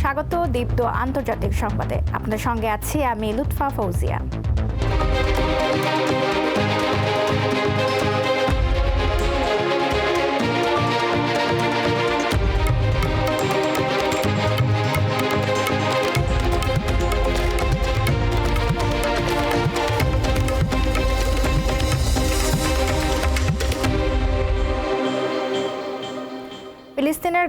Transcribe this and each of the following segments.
স্বাগত দীপ্ত আন্তর্জাতিক সংবাদে। আপনার সঙ্গে আছি আমি লুৎফা ফৌজিয়া।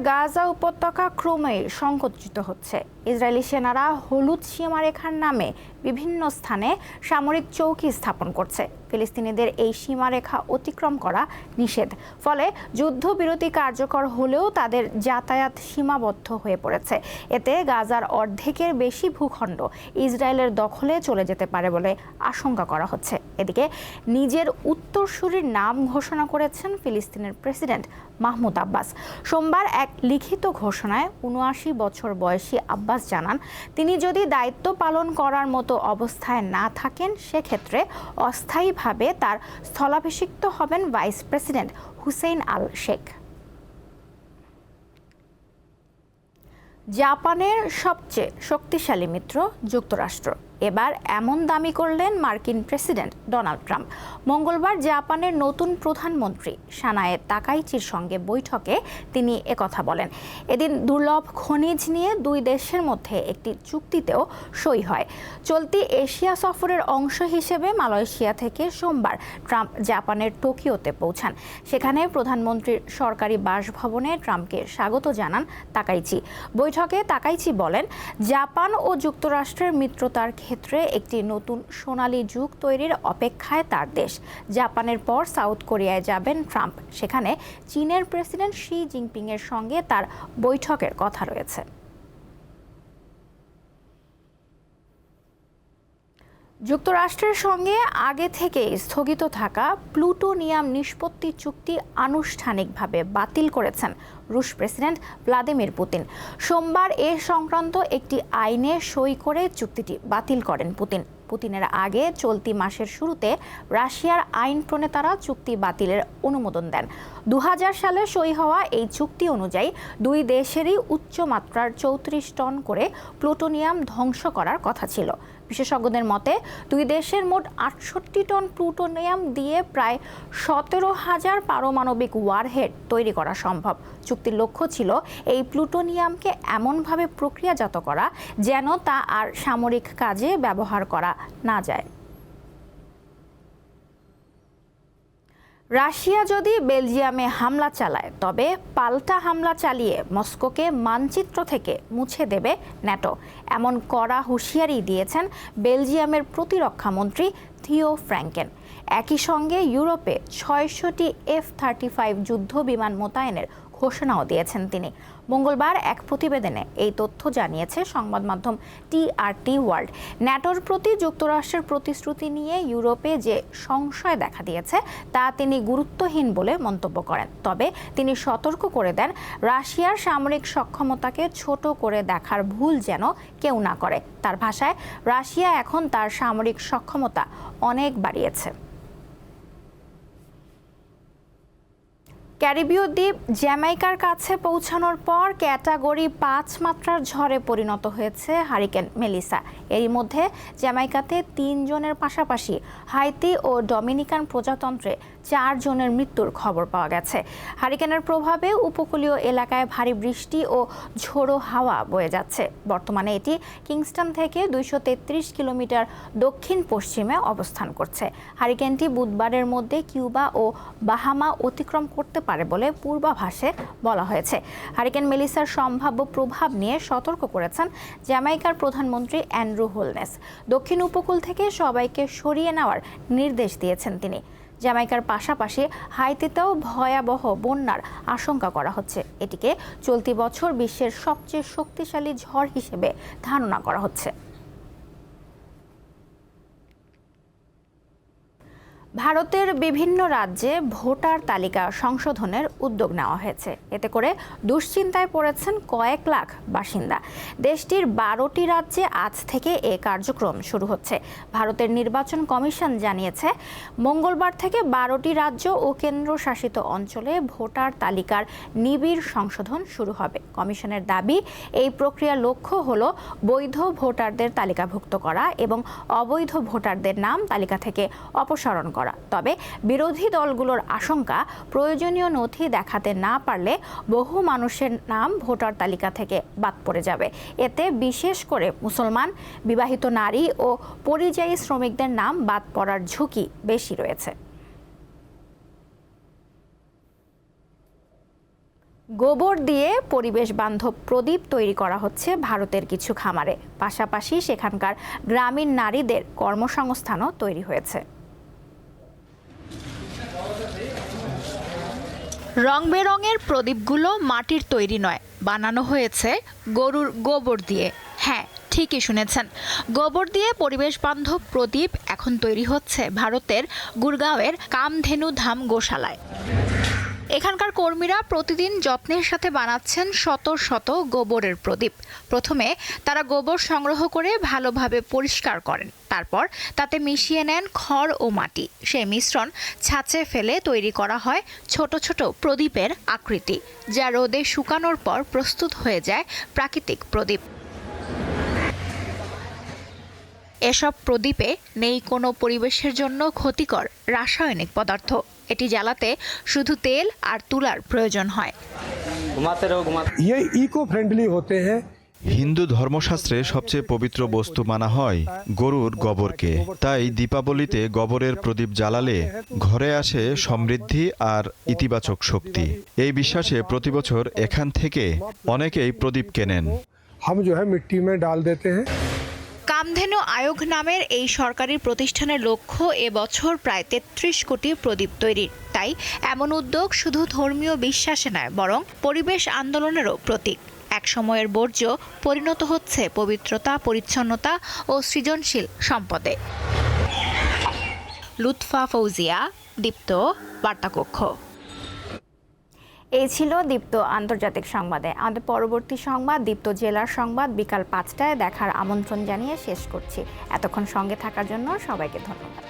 গাজা উপত্যকা ক্রমেই সংকুচিত হচ্ছে। ইসরায়েলি সেনারা হলুদ সীমারেখার নামে বিভিন্ন স্থানে সামরিক চৌকি স্থাপন করছে। ফিলিস্তিনিদের এই সীমারেখা অতিক্রম করা নিষেধ। ফলে যুদ্ধবিরতি কার্যকর হলেও তাদের যাতায়াত সীমাবদ্ধ হয়ে পড়েছে। এতে গাজার অর্ধেকের বেশি ভূখণ্ড ইসরায়েলের দখলে চলে যেতে পারে বলে আশঙ্কা করা হচ্ছে। এদিকে নিজের উত্তরসূরির নাম ঘোষণা করেছেন ফিলিস্তিনের প্রেসিডেন্ট মাহমুদ আব্বাস। সোমবার এক লিখিত ঘোষণায় উনআশি বছর বয়সী আব্বাস জানান, তিনি যদি দায়িত্ব পালন করার মতো অবস্থায় না থাকেন, সেক্ষেত্রে অস্থায়ীভাবে তার স্থলাভিষিক্ত হবেন vice president Hussein Al Sheikh. জাপানের সবচেয়ে শক্তিশালী মিত্র যুক্তরাষ্ট্র। এবার এমন দামি করলেন মার্কিন প্রেসিডেন্ট ডোনাল্ড ট্রাম্প। মঙ্গলবার জাপানের নতুন প্রধানমন্ত্রী সানায়ে তাকাইচির সঙ্গে বৈঠকে তিনি একথা বলেন। এদিন দুর্লভ খনিজ নিয়ে দুই দেশের মধ্যে একটি চুক্তিতেও সই হয়। চলতি এশিয়া সফরের অংশ হিসেবে মালয়েশিয়া থেকে সোমবার ট্রাম্প জাপানের টোকিওতে পৌঁছান। সেখানে প্রধানমন্ত্রীর সরকারি বাসভবনে ট্রাম্পকে স্বাগত জানান তাকাইচি। বৈঠকে তাকাইচি বলেন, জাপান ও যুক্তরাষ্ট্রের মিত্রতার ক্ষেত্রে একটি নতুন সোনালী যুগ তৈরির অপেক্ষায় তার দেশ। জাপানের পর সাউথ কোরিয়ায় যাবেন ট্রাম্প। সেখানে চীনের প্রেসিডেন্ট শি জিনপিংয়ের সঙ্গে তার বৈঠকের কথা রয়েছে। যুক্তরাষ্ট্রের সঙ্গে আগে থেকে স্থগিত থাকা প্লুটোনিয়াম নিষ্পত্তি চুক্তি আনুষ্ঠানিকভাবে বাতিল করেছেন রুশ প্রেসিডেন্ট ভ্লাদিমির পুতিন। সোমবার এ সংক্রান্ত একটি আইনে সই করে চুক্তিটি বাতিল করেন পুতিন। পুতিনের আগে চলতি মাসের শুরুতে রাশিয়ার আইন প্রণেতারা চুক্তি বাতিলের অনুমোদন দেন। দু হাজার সালে সই হওয়া এই চুক্তি অনুযায়ী দুই দেশেরই উচ্চমাত্রার চৌত্রিশ টন করে প্লুটোনিয়াম ধ্বংস করার কথা ছিল। বিশেষজ্ঞদের মতে, দুই দেশের মোট আটষট্টি টন প্লুটোনিয়াম দিয়ে প্রায় সতেরো হাজার পারমাণবিক ওয়ারহেড তৈরি করা সম্ভব। চুক্তির লক্ষ্য ছিল এই প্লুটোনিয়ামকে এমনভাবে প্রক্রিয়াজাত করা যেন তা আর সামরিক কাজে ব্যবহার করা না যায়। রাশিয়া যদি বেলজিয়ামে হামলা চালায়, তবে পাল্টা হামলা চালিয়ে মস্কোকে মানচিত্র থেকে মুছে দেবে ন্যাটো। এমন কড়া হুঁশিয়ারি দিয়েছেন বেলজিয়ামের প্রতিরক্ষামন্ত্রী থিও ফ্র্যাঙ্কেন। একই সঙ্গে ইউরোপে ছয়শটি এফ থার্টি ফাইভ যুদ্ধ বিমান মোতায়েনের ঘোষণাও দিয়েছেন তিনি। মঙ্গলবার এক প্রতিবেদনে এই তথ্য জানিয়েছে সংবাদ মাধ্যম টিআরটি ওয়ার্ল্ড। ন্যাটোর প্রতি যুক্তরাষ্ট্রের প্রতিশ্রুতি নিয়ে ইউরোপে যে সংশয় দেখা দিয়েছে, তা তিনি গুরুত্বহীন বলে মন্তব্য করেন। তবে তিনি সতর্ক করে দেন, রাশিয়ার সামরিক সক্ষমতাকে ছোট করে দেখার ভুল যেন কেউ না করে। তার ভাষায়, রাশিয়া এখন তার সামরিক সক্ষমতা অনেক বাড়িয়েছে। ক্যারিবীয় দ্বীপ জ্যামাইকার কাছে পৌঁছানোর পর ক্যাটাগরি পাঁচ মাত্রার ঝড়ে পরিণত হয়েছে হারিকেন মেলিসা। এরই মধ্যে জ্যামাইকাতে তিনজনের পাশাপাশি হাইতি ও ডমিনিকান প্রজাতন্ত্রে চারজনের মৃত্যুর খবর পাওয়া গেছে। হারিকেনের প্রভাবে উপকূলীয় এলাকায় ভারী বৃষ্টি ও ঝোড়ো হাওয়া বয়ে যাচ্ছে। বর্তমানে এটি কিংস্টন থেকে দুইশো তেত্রিশ কিলোমিটার দক্ষিণ পশ্চিমে অবস্থান করছে। হারিকেনটি বুধবারের মধ্যে কিউবা ও বাহামা অতিক্রম করতে পারে বলে পূর্বাভাসে বলা হয়েছে। হারিকেন মেলিসার সম্ভাব্য প্রভাব নিয়ে সতর্ক করেছেন জ্যামাইকার প্রধানমন্ত্রী অ্যান্ড্রু হোলনেস। দক্ষিণ উপকূল থেকে সবাইকে সরিয়ে নেওয়ার নির্দেশ দিয়েছেন তিনি। জ্যামাইকার পাশাপাশি হাইতিতেও ভয়াবহ বন্যার আশঙ্কা করা হচ্ছে। এটিকে চলতি বছর বিশ্বের সবচেয়ে শক্তিশালী ঝড় হিসেবে ধারণা করা হচ্ছে। ভারতের বিভিন্ন রাজ্যে ভোটার তালিকা সংশোধনের উদ্যোগ নেওয়া হয়েছে। এতে করে দুশ্চিন্তায় পড়েছেন কয়েক লাখ বাসিন্দা। দেশটির বারোটি রাজ্যে আজ থেকে এ কার্যক্রম শুরু হচ্ছে। ভারতের নির্বাচন কমিশন জানিয়েছে, মঙ্গলবার থেকে বারোটি রাজ্য ও কেন্দ্রশাসিত অঞ্চলে ভোটার তালিকার নিবিড় সংশোধন শুরু হবে। কমিশনের দাবি, এই প্রক্রিয়ার লক্ষ্য হল বৈধ ভোটারদের তালিকাভুক্ত করা এবং অবৈধ ভোটারদের নাম তালিকা থেকে অপসারণ করা। তবে বিরোধী দলগুলোর আশঙ্কা, প্রয়োজনীয় নথি দেখাতে না পারলে বহু মানুষের নাম ভোটার তালিকা থেকে বাদ পড়ে যাবে। এতে বিশেষ করে মুসলমান, বিবাহিত নারী ও পরিযায়ী শ্রমিকদের নাম বাদ পড়ার ঝুঁকি বেশি রয়েছে। গোবর দিয়ে পরিবেশ বান্ধব প্রদীপ তৈরি করা হচ্ছে ভারতের কিছু খামারে। পাশাপাশি সেখানকার গ্রামীণ নারীদের কর্মসংস্থানও তৈরি হয়েছে। রং বেরঙের প্রদীপগুলো মাটির তৈরি নয়, বানানো হয়েছে গরুর গোবর দিয়ে। হ্যাঁ ঠিকই শুনেছেন। গোবর দিয়ে পরিবেশ বান্ধব প্রদীপ এখন তৈরি হচ্ছে ভারতের গুরগাঁওয়ের কামধেনু ধাম গোশালায়। এখানকার কর্মীরা প্রতিদিন যত্নের সাথে বানাচ্ছেন শত শত গোবরের প্রদীপ। প্রথমে তারা গোবর সংগ্রহ করে ভালোভাবে পরিষ্কার করেন। তারপর তাতে মিশিয়ে নেন খড় ও মাটি। সেই মিশ্রণ ছাঁচে ফেলে তৈরি করা হয় ছোট ছোট প্রদীপের আকৃতি, যা রোদে শুকানোর পর প্রস্তুত হয়ে যায় প্রাকৃতিক প্রদীপ। এসব প্রদীপে নেই কোনো পরিবেশের জন্য ক্ষতিকর রাসায়নিক পদার্থ। এটি জ্বালাতে শুধু তেল আর তুলার প্রয়োজন হয়। ইকো ফ্রেন্ডলি হতে হ্যাঁ হিন্দু ধর্মশাস্ত্রে সবচেয়ে পবিত্র বস্তু মানা হয় গরুর গোবরকে। তাই দীপাবলিতে গোবরের প্রদীপ জ্বালালে ঘরে আসে সমৃদ্ধি আর ইতিবাচক শক্তি। এই বিশ্বাসে প্রতিবছর এখান থেকে অনেকেই প্রদীপ কেনেন। হাম জো হ্যাঁ মিট্টি মে ডাল দেতে হ্যাঁ কামধেনু আয়োগ নামের এই সরকারি প্রতিষ্ঠানের লক্ষ্য এবছর প্রায় তেত্রিশ কোটি প্রদীপ তৈরির তাই এমন উদ্যোগ শুধু ধর্মীয় বিশ্বাসে নয়, বরং পরিবেশ আন্দোলনেরও প্রতীক। এক সময়ের বর্জ্য পরিণত হচ্ছে পবিত্রতা, পরিচ্ছন্নতা ও সৃজনশীল সম্পদে। লুৎফা ফৌজিয়া, দীপ্ত, বার্তাকক্ষ। এই ছিল দীপ্ত আন্তর্জাতিক সংবাদে। আমাদের পরবর্তী সংবাদ, দীপ্ত জেলার সংবাদ বিকাল পাঁচটায় দেখার আমন্ত্রণ জানিয়ে শেষ করছি। এতক্ষণ সঙ্গে থাকার জন্য সবাইকে ধন্যবাদ।